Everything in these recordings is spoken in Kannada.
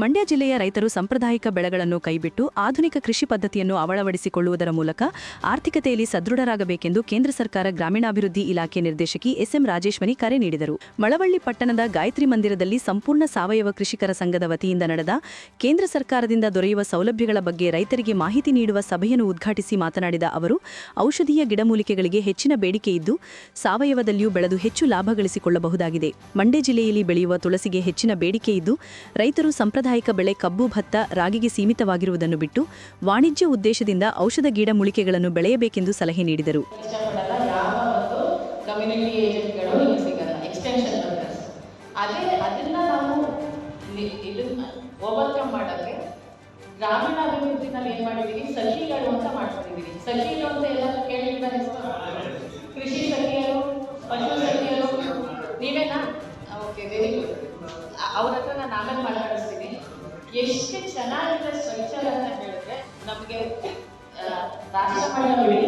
ಮಂಡ್ಯ ಜಿಲ್ಲೆಯ ರೈತರು ಸಾಂಪ್ರದಾಯಿಕ ಬೆಳೆಗಳನ್ನು ಕೈಬಿಟ್ಟು ಆಧುನಿಕ ಕೃಷಿ ಪದ್ಧತಿಯನ್ನು ಅಳವಡಿಸಿಕೊಳ್ಳುವುದರ ಮೂಲಕ ಆರ್ಥಿಕತೆಯಲ್ಲಿ ಸದೃಢರಾಗಬೇಕೆಂದು ಕೇಂದ್ರ ಸರ್ಕಾರ ಗ್ರಾಮೀಣಾಭಿವೃದ್ಧಿ ಇಲಾಖೆ ನಿರ್ದೇಶಕಿ ಎಸ್ಎಂ ರಾಜೇಶ್ವನಿ ಕರೆ ನೀಡಿದರು. ಮಳವಳ್ಳಿ ಪಟ್ಟಣದ ಗಾಯತ್ರಿ ಮಂದಿರದಲ್ಲಿ ಸಂಪೂರ್ಣ ಸಾವಯವ ಕೃಷಿಕರ ಸಂಘದ ವತಿಯಿಂದ ನಡೆದ ಕೇಂದ್ರ ಸರ್ಕಾರದಿಂದ ದೊರೆಯುವ ಸೌಲಭ್ಯಗಳ ಬಗ್ಗೆ ರೈತರಿಗೆ ಮಾಹಿತಿ ನೀಡುವ ಸಭೆಯನ್ನು ಉದ್ಘಾಟಿಸಿ ಮಾತನಾಡಿದ ಅವರು, ಔಷಧೀಯ ಗಿಡಮೂಲಿಕೆಗಳಿಗೆ ಹೆಚ್ಚಿನ ಬೇಡಿಕೆ ಇದ್ದು, ಸಾವಯವದಲ್ಲಿಯೂ ಬೆಳೆದು ಹೆಚ್ಚು ಲಾಭ ಗಳಿಸಿಕೊಳ್ಳಬಹುದಾಗಿದೆ. ಮಂಡ್ಯ ಜಿಲ್ಲೆಯಲ್ಲಿ ಬೆಳೆಯುವ ತುಳಸಿಗೆ ಹೆಚ್ಚಿನ ಬೇಡಿಕೆ ಇದ್ದು, ರೈತರು ಸಾಂಪ್ರದಾಯಿಕ ಬೆಳೆ ಕಬ್ಬು ಭತ್ತ ರಾಗಿಗೆ ಸೀಮಿತವಾಗಿರುವುದನ್ನು ಬಿಟ್ಟು ವಾಣಿಜ್ಯ ಉದ್ದೇಶದಿಂದ ಔಷಧ ಗಿಡ ಗಿಡಮೂಲಿಕೆಗಳನ್ನು ಬೆಳೆಯಬೇಕೆಂದು ಸಲಹೆ ನೀಡಿದರು ಗ್ರಾಮೀಣ ಅಭಿವೃದ್ಧಿನಲ್ಲಿ ಏನು ಮಾಡಿದೀವಿ ಸಖಿಗಳು ಅಂತ ಮಾಡ್ಕೊಂಡಿದೀವಿ ಸಖಿಗಳು ಅಂತ ಎಲ್ಲ ಕೇಳಿದ ಹೆಸರು ಕೃಷಿ ಸಖಿಯರು ಪಶು ಸಖಿಯರು ನೀವೇನಾ ಓಕೆ ವೆರಿ ಗುಡ್ ಅವ್ರ ಹತ್ರ ನಾನು ಆಮೇಲೆ ಎಷ್ಟು ಚೆನ್ನಾಗಿದೆ ಸ್ಟ್ರಕ್ಚರ್ ಅಂತ ಹೇಳಿದ್ರೆ ನಮಗೆ ರಾಷ್ಟ್ರ ಮಟ್ಟದಲ್ಲಿ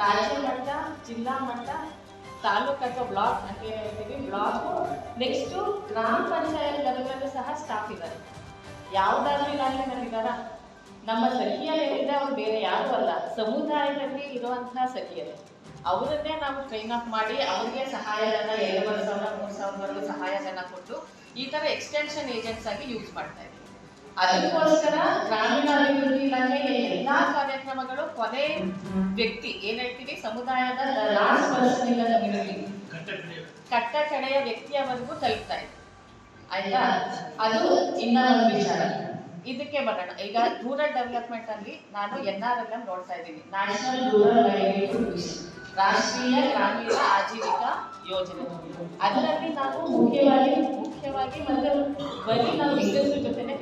ರಾಜ್ಯ ಮಟ್ಟ, ಜಿಲ್ಲಾ ಮಟ್ಟ, ತಾಲೂಕು ಅಥವಾ ಬ್ಲಾಕ್ ಅಂತ ಹೇಳ್ತೀವಿ, ಬ್ಲಾಕು, ನೆಕ್ಸ್ಟು ಗ್ರಾಮ ಪಂಚಾಯತ್ ಲೆವೆಲಲ್ಲೂ ಸಹ ಸ್ಟಾಫ್ ಇದ್ದಾರೆ. ಯಾವುದಾದ್ರೂ ಇಲಾಖೆ ನನಗಿದಾರ ನಮ್ಮ ಸಖಿಯ ಏನಿದೆ ಅವ್ರು ಬೇರೆ ಯಾರು ಅಲ್ಲ. ಸಮುದಾಯದಲ್ಲಿ ಇರುವಂತಹ ಸಖಿಯರು. ಅವರನ್ನೇ ನಾವು ಟ್ರೈನ್ ಅಪ್ ಮಾಡಿ ಅವರಿಗೆ ಸಹಾಯಧನ ಎರಡು ಸಾವಿರ, ಮೂರು ಸಾವಿರವರೆಗೂ ಸಹಾಯಧನ ಕೊಟ್ಟು ಈ ಥರ ಎಕ್ಸ್ಟೆನ್ಷನ್ ಏಜೆಂಟ್ಸ್ ಆಗಿ ಯೂಸ್ ಮಾಡ್ತಾ ಇದ್ದೀವಿ. ಅದಕ್ಕೋಸ್ಕರ ಗ್ರಾಮೀಣಾಭಿವೃದ್ಧಿ ಇಲಾಖೆಯ ಎಲ್ಲಾ ಕಾರ್ಯಕ್ರಮಗಳು ಕೊನೆ ವ್ಯಕ್ತಿ ಏನ್ ಹೇಳ್ತೀವಿ ಸಮುದಾಯದ ಲಾಸ್ಟ್ ಪರ್ಸನ್ ಕಮ್ಯುನಿಟಿ ಕಟ್ಟ ಕಡೆಯ ವ್ಯಕ್ತಿಯವರೆಗೂ ತಲುಪ್ತಾ ಇದೆ. ಆಯ್ತಾ? ಅದು ಇನ್ನೊಂದು ವಿಚಾರ. ಇದಕ್ಕೆ ಬರೋಣ. ಈಗ ರೂರಲ್ ಡೆವಲಪ್ಮೆಂಟ್ ಅಲ್ಲಿ ನಾನು ಎನ್ ಆರ್ ಎಲ್ ಎಂ ನೋಡ್ತಾ ಇದ್ದೀನಿ. ನ್ಯಾಷನಲ್ ರೂರಲ್ ರಾಷ್ಟ್ರೀಯ ಗ್ರಾಮೀಣ ಆಜೀವಿಕಾ ಯೋಜನೆ. ಅದರಲ್ಲಿ ನಾವು ಮುಖ್ಯವಾಗಿ ಮುಖ್ಯವಾಗಿ ಮತ್ತು ಬರೀ ನಾವು ಹೆಂಗಸರ ಜೊತೆನೆ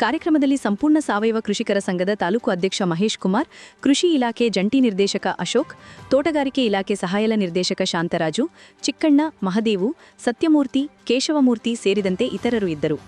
ಕಾರ್ಯಕ್ರಮದಲ್ಲಿ ಸಂಪೂರ್ಣ ಸಾವಯವ ಕೃಷಿಕರ ಸಂಘದ ತಾಲೂಕು ಅಧ್ಯಕ್ಷ ಮಹೇಶ್ ಕುಮಾರ್, ಕೃಷಿ ಇಲಾಖೆ ಜಂಟಿ ನಿರ್ದೇಶಕ ಅಶೋಕ್, ತೋಟಗಾರಿಕೆ ಇಲಾಖೆ ಸಹಾಯಲ ನಿರ್ದೇಶಕ ಶಾಂತರಾಜು, ಚಿಕ್ಕಣ್ಣ, ಮಹದೇವು, ಸತ್ಯಮೂರ್ತಿ, ಕೇಶವಮೂರ್ತಿ ಸೇರಿದಂತೆ ಇತರರು ಇದ್ದರು.